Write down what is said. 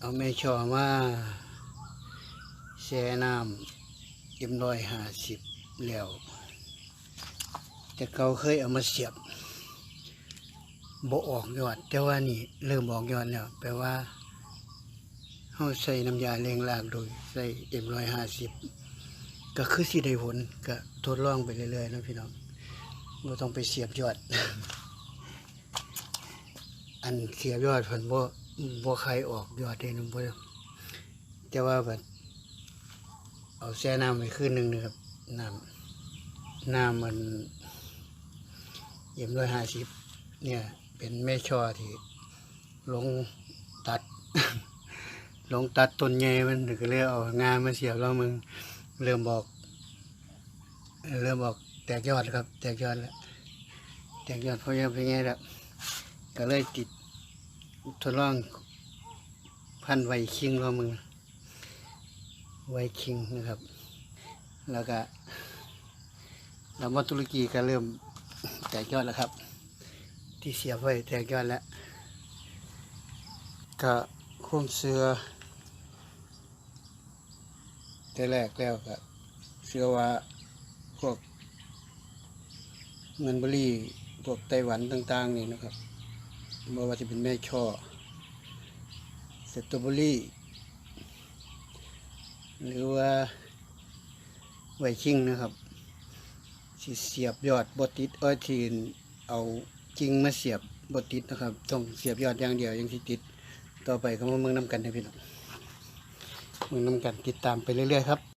เอาแม่ชอมาแช่น้ำเอ็มร้อยห้าสิบแล้วแต่เขาเคยเอามาเสียบบ่ออกยอด แต่ว่านี่เริ่มออกยอดแล้วแปลว่าเฮาใส่น้ำยาเลี้ยงรากโดยใส่เอ็มร้อยห้าสิบก็คือสิได้ผลก็ทดลองไปเรื่อยๆนะพี่น้องบ่ต้องไปเสียบยอด อันเสียบยอดเพิ่นบ่ บ่ใครออกยอดได้นำบ่แต่ว่าแบบเอาแช่น้ำไว้คืนหนึ่งนะครับน้ำน้ำมันเอ็มร้อยห้าสิบเนี่ยเป็นแม่ช่อที่ลงตัด ลงตัดต้นใหญ่มันก็เลยเอางานมาเสียบแล้วมึงเริ่มบอก เริ่มบอกแตกยอดครับ แตกยอดแล้วแตกยอดเพราะยังเป็นไงล้วก็เลยติด ทดลองพันไวคิงแล้วมึงไวคิงนะครับ แล้วก็ลำว่าตุรกีก็เริ่มแตกยอดแล้วครับ ที่เสียบไว้แตกยอดแล้ว ก็คุ้มเสือแต่แรกแล้วก็เชื่อว่าพวกเงินบรีพวกไต้หวันต่าง ๆ นี่นะครับ ไม่ว่าจะเป็นแม่ช่อสตรอเบอรี่ หรือว่าไวคิงนะครับสิเสียบยอดบติดอ้อยทีนเอาจริงมาเสียบบติดนะครับ ต้องเสียบยอดอย่างเดียวยังสิติด ต่อไปก็มาเมืองน้ำกันนะพี่น้องเมืองน้ำกันติดตามไปเรื่อยๆครับ